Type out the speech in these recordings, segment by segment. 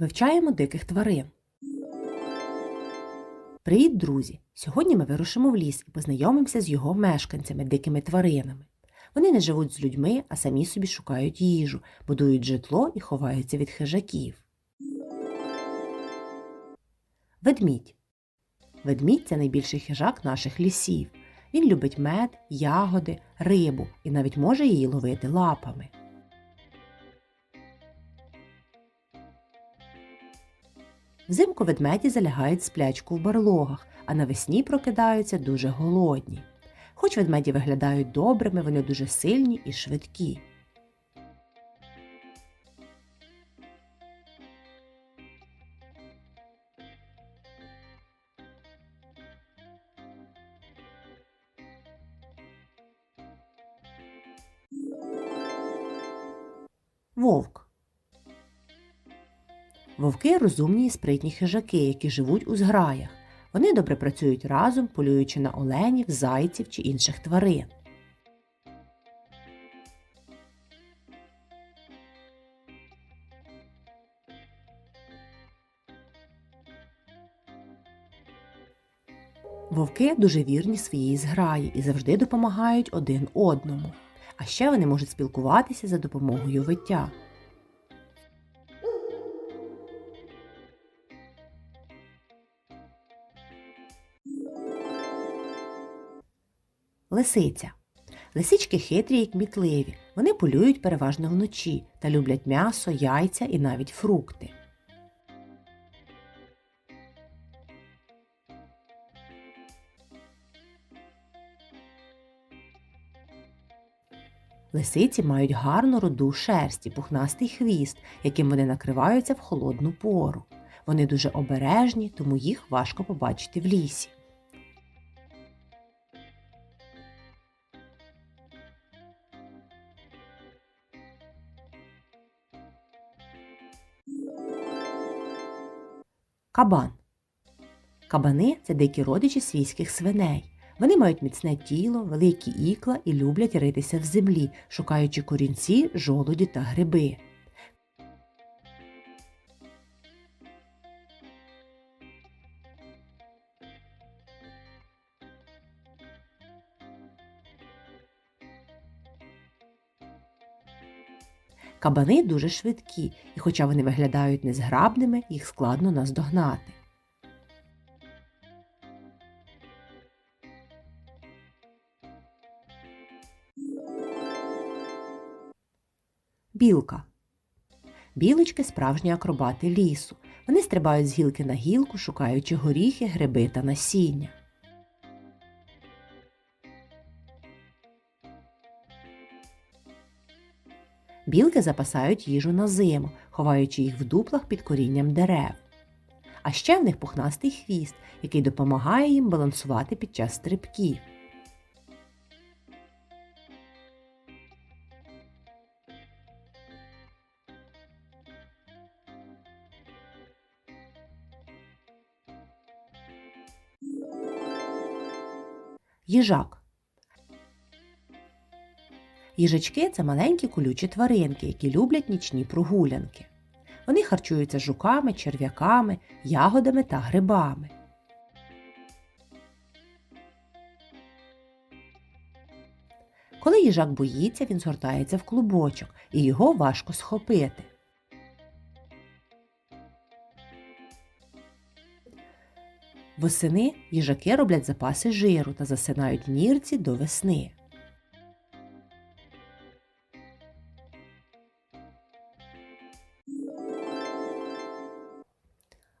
Вивчаємо диких тварин. Привіт, друзі! Сьогодні ми вирушимо в ліс і познайомимося з його мешканцями, дикими тваринами. Вони не живуть з людьми, а самі собі шукають їжу, будують житло і ховаються від хижаків. Ведмідь. Ведмідь це найбільший хижак наших лісів. Він любить мед, ягоди, рибу і навіть може її ловити лапами. Взимку ведмеді залягають сплячку в барлогах, а навесні прокидаються дуже голодні. Хоч ведмеді виглядають добрими, вони дуже сильні і швидкі. Вовк. Вовки розумні і спритні хижаки, які живуть у зграях. Вони добре працюють разом, полюючи на оленів, зайців чи інших тварин. Вовки дуже вірні своїй зграї і завжди допомагають один одному. А ще вони можуть спілкуватися за допомогою виття. Лисиця. Лисички хитрі і кмітливі. Вони полюють переважно вночі та люблять м'ясо, яйця і навіть фрукти. Лисиці мають гарну руду шерсть і пухнастий хвіст, яким вони накриваються в холодну пору. Вони дуже обережні, тому їх важко побачити в лісі. Кабан. Кабани це дикі родичі свійських свиней. Вони мають міцне тіло, великі ікла і люблять ритися в землі, шукаючи корінці, жолуді та гриби. Кабани дуже швидкі, і хоча вони виглядають незграбними, їх складно наздогнати. Білка. Білочки справжні акробати лісу. Вони стрибають з гілки на гілку, шукаючи горіхи, гриби та насіння. Білки запасають їжу на зиму, ховаючи їх в дуплах під корінням дерев. А ще в них пухнастий хвіст, який допомагає їм балансувати під час стрибків. Їжак. Їжачки це маленькі колючі тваринки, які люблять нічні прогулянки. Вони харчуються жуками, черв'яками, ягодами та грибами. Коли їжак боїться, він згортається в клубочок і його важко схопити. Восени їжаки роблять запаси жиру та засинають в нірці до весни.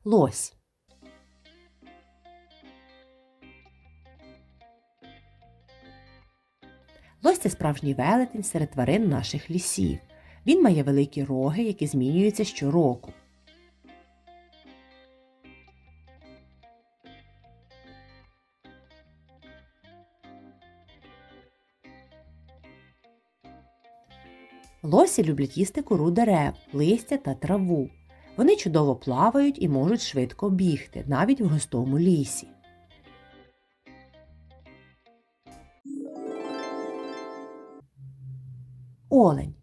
Лось. Лось це справжній велетень серед тварин наших лісів. Він має великі роги, які змінюються щороку. Лосі люблять їсти кору дерев, листя та траву. Вони чудово плавають і можуть швидко бігти, навіть в густому лісі. Олень.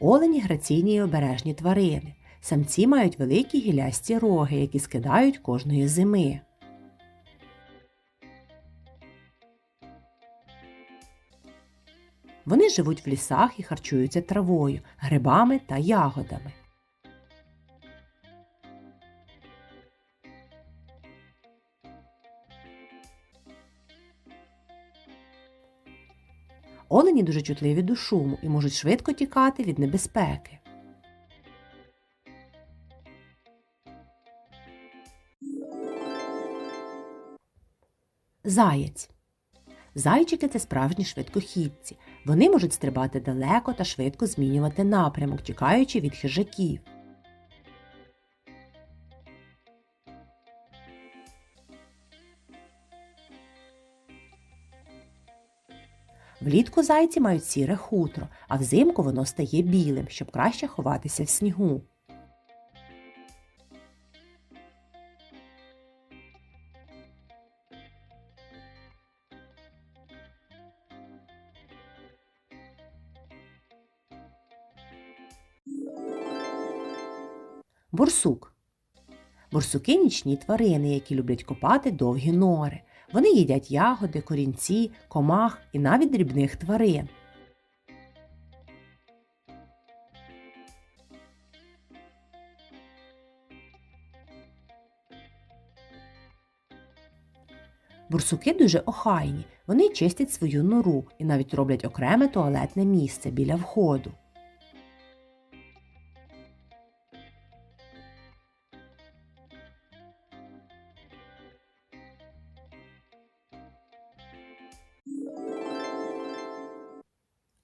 Олені граційні і обережні тварини. Самці мають великі гілясті роги, які скидають кожної зими. Вони живуть в лісах і харчуються травою, грибами та ягодами. Олені дуже чутливі до шуму і можуть швидко тікати від небезпеки. Заєць. Зайчики це справжні швидкохідці. Вони можуть стрибати далеко та швидко змінювати напрямок, тікаючи від хижаків. Влітку зайці мають сіре хутро, а взимку воно стає білим, щоб краще ховатися в снігу. Бурсук. Бурсуки нічні тварини, які люблять копати довгі нори. Вони їдять ягоди, корінці, комах і навіть дрібних тварин. Бурсуки дуже охайні, вони чистять свою нору і навіть роблять окреме туалетне місце біля входу.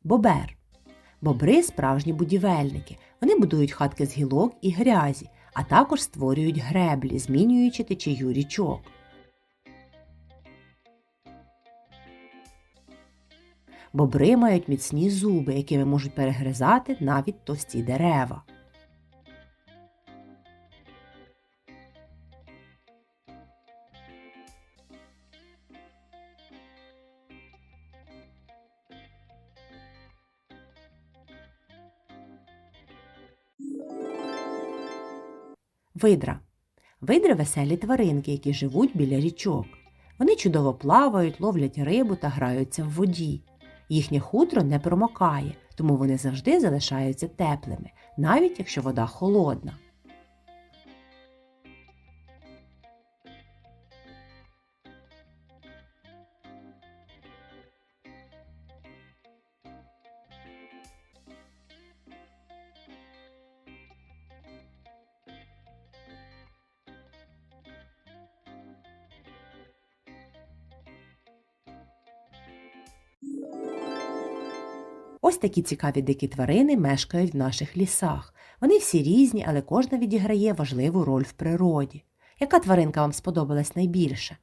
Бобер. Бобри справжні будівельники. Вони будують хатки з гілок і грязі, а також створюють греблі, змінюючи течію річок. Бобри мають міцні зуби, якими можуть перегризати навіть товсті дерева. Видра. Видри веселі тваринки, які живуть біля річок. Вони чудово плавають, ловлять рибу та граються в воді. Їхнє хутро не промокає, тому вони завжди залишаються теплими, навіть якщо вода холодна. Ось такі цікаві дикі тварини мешкають в наших лісах. Вони всі різні, але кожна відіграє важливу роль в природі. Яка тваринка вам сподобалась найбільше?